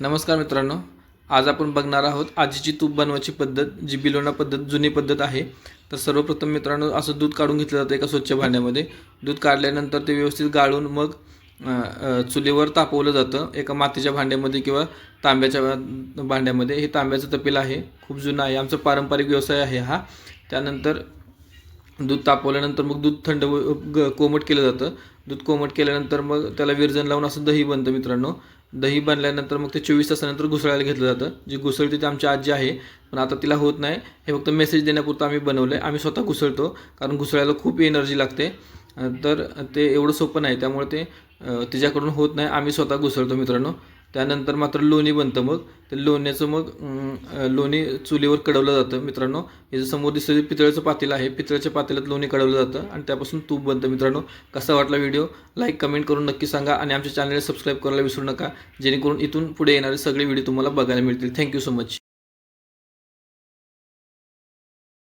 नमस्कार मित्रांनो आज आपण बघणार आहोत आजीची तूप बनवायची पद्धत जी बिलोना पद्धत जुनी पद्धत आहे. तर सर्वप्रथम मित्रांनो असं दूध काढून घेतलं जातं एका स्वच्छ भांड्यामध्ये. दूध काढल्यानंतर ते व्यवस्थित गाळून मग चुलीवर तापवलं जातं. एका मातीच्या भांड्यामध्ये किंवा तांब्याच्या भांड्यामध्ये. हे तांब्याचं तपेल आहे. खूप जुनं आहे. आमचा पारंपरिक व्यवसाय आहे हा. त्यानंतर दूध तापवल्यानंतर मग दूध थंड व- ग कोमट केलं जातं. दूध कोमट केल्यानंतर मग त्याला विरजन लावून असं दही बनतं मित्रांनो. दही बनल्यानंतर मग ते चोवीस तासानंतर घुसळायला घेतलं जातं. जी घुसळते ती आमची आजी आहे पण आता तिला होत नाही. हे फक्त मेसेज देण्यापुरतं आम्ही बनवलं आहे आम्ही स्वतः घुसळतो कारण घुसळायला खूप एनर्जी लागते. तर ते एवढं सोपं नाही त्यामुळे ते तिच्याकडून होत नाही. आम्ही स्वतः घुसळतो मित्रांनो. त्यानंतर मात्र लोणी बनतं मग. ते लोण्याचं मग लोणी चुलीवर कडवलं जातं मित्रांनो. हे जे समोर दिसतं ते पितळेचं पातेलं आहे. पितळेच्या पातेल्यात लोणी कडवलं जातं आणि त्यापासून तूप बनतं मित्रांनो. कसा वाटला व्हिडिओ? लाईक कमेंट करून नक्की सांगा आणि आमच्या चॅनलला सबस्क्राईब करायला विसरू नका. जेणेकरून इथून पुढे येणारे सगळे व्हिडिओ तुम्हाला बघायला मिळतील. Thank you so much